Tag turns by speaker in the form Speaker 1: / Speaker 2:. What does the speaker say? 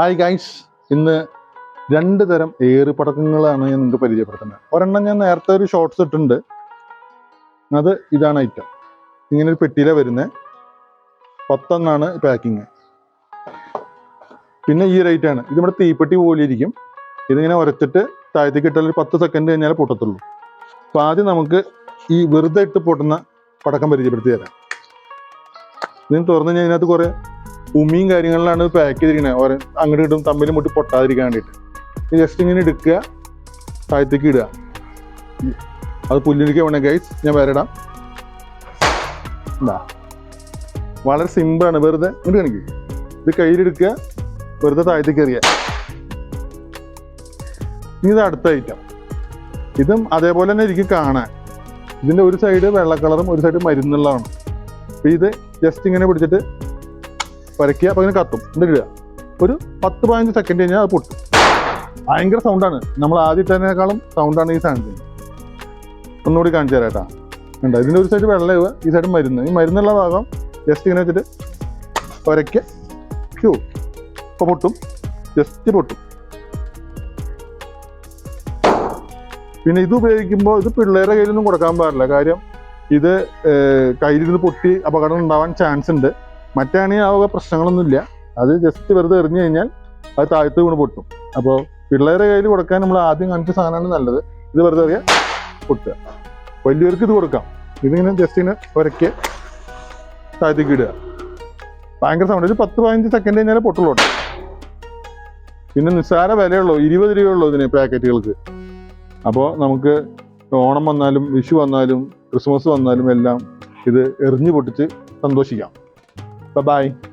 Speaker 1: Hi guys ഇന്ന് രണ്ട് തരം ഏറ് പടക്കങ്ങളാണ് ഞാൻ നിങ്ങൾക്ക് പരിചയപ്പെടുത്തുന്നത്. ഒരെണ്ണം ഞാൻ നേരത്തെ ഒരു ഷോർട്ട്സ് ഇട്ടിട്ടുണ്ട്. അത് ഇതാണ് ഐറ്റം ഇങ്ങനെ ഒരു പെട്ടിയിലാണ് വരുന്നത് പത്തൊന്നാണ് പാക്കിങ് പിന്നെ ഈ റേറ്റാണ് ഇത് നമ്മുടെ തീപ്പെട്ടി പോലെ ഇരിക്കും. ഇതിങ്ങനെ ഉരച്ചിട്ട് താഴത്തേക്ക് ഇട്ടാൽ ഒരു പത്ത് സെക്കൻഡ് കഴിഞ്ഞാൽ പൊട്ടത്തുള്ളൂ. അപ്പോൾ ആദ്യം നമുക്ക് ഈ വെറുതെ ഇട്ട് പൊട്ടുന്ന പടക്കം പരിചയപ്പെടുത്തി തരാം. ഇതിന് തുറന്നു കഴിഞ്ഞാൽ ഇതിനകത്ത് കുറേ ഉമിയും കാര്യങ്ങളിലാണ് പാക്ക് ചെയ്തിരിക്കുന്നത് ഓരോ അങ്ങോട്ട് ഇടും തമ്മിൽ മുട്ടി പൊട്ടാതിരിക്കാൻ വേണ്ടിയിട്ട്. ജസ്റ്റ് ഇങ്ങനെ എടുക്കുക താഴത്തേക്ക് ഇടുക. അത് പുല്ലിരിക്കുക വേണേ ഗൈസ് ഞാൻ വരടാം. എന്താ വളരെ സിമ്പിളാണ് വെറുതെ ഇങ്ങോട്ട് കാണിക്കുക ഇത് കയ്യിലെടുക്കുക വെറുതെ താഴത്തേക്ക് എറിയുക. ഇനി ഇത് അടുത്ത ഐറ്റം ഇതും അതേപോലെ തന്നെ ഇരിക്കും കാണാൻ. ഇതിന്റെ ഒരു സൈഡ് വെള്ള കളറും ഒരു സൈഡ് മരുന്നുള്ളതാണ്. അപ്പോൾ ഇത് ജസ്റ്റ് ഇങ്ങനെ പിടിച്ചിട്ട് വരയ്ക്കുക അപ്പോൾ ഇങ്ങനെ കത്തും എന്തിടുക ഒരു പത്ത് പതിനഞ്ച് സെക്കൻഡ് കഴിഞ്ഞാൽ അത് പൊട്ടും. ഭയങ്കര സൗണ്ടാണ് നമ്മൾ ആദ്യത്തേനേക്കാളും സൗണ്ടാണ് ഈ സാധനത്തിന് ഒന്നുകൂടി കാണിച്ചു തരാട്ടാ ഉണ്ട് ഇതിന്റെ ഒരു സൈഡ് വെള്ളം ഇവ ഈ സൈഡ് മരുന്ന്. ഈ മരുന്നുള്ള ഭാഗം ജസ്റ്റ് ഇങ്ങനെ വെച്ചിട്ട് ഒരയ്ക്കുക ക്യൂ. ഇപ്പോൾ പൊട്ടും. ജസ്റ്റ് പൊട്ടും. പിന്നെ ഇത് ഉപയോഗിക്കുമ്പോൾ ഇത് പിള്ളേരുടെ കയ്യിലൊന്നും കൊടുക്കാൻ പാടില്ല. കാര്യം ഇത് കയ്യിലിരുന്ന് പൊട്ടി അപകടം ഉണ്ടാവാൻ ചാൻസ് ഉണ്ട്. മറ്റാണെങ്കിൽ ആ പ്രശ്നങ്ങളൊന്നുമില്ല. അത് ജസ്റ്റ് വെറുതെ എറിഞ്ഞു കഴിഞ്ഞാൽ അത് താഴത്ത് വീണ് പൊട്ടും. അപ്പോൾ പിള്ളേരെ കയ്യിൽ കൊടുക്കാൻ നമ്മൾ ആദ്യം കാണിച്ച സാധനമാണ് നല്ലത്. ഇത് വെറുതെ അറിയാം പൊട്ടുക. വലിയവർക്ക് ഇത് കൊടുക്കാം. ഇതിങ്ങനെ ജസ്റ്റ് ഇങ്ങനെ ഉരയ്ക്ക് താഴത്തേക്ക് ഇടുക. ഭയങ്കര സൗണ്ട് ഒരു പത്ത് പതിനഞ്ച് സെക്കൻഡ് കഴിഞ്ഞാൽ പൊട്ടുള്ളൂ പിന്നെ നിസ്സാര വിലയുള്ളൂ. ഇരുപത് രൂപയുള്ളൂ ഇതിന് പാക്കറ്റുകൾക്ക്. അപ്പോൾ നമുക്ക് ഓണം വന്നാലും വിഷു വന്നാലും ക്രിസ്മസ് വന്നാലും എല്ലാം ഇത് എറിഞ്ഞു പൊട്ടിച്ച് സന്തോഷിക്കാം. Bye-bye.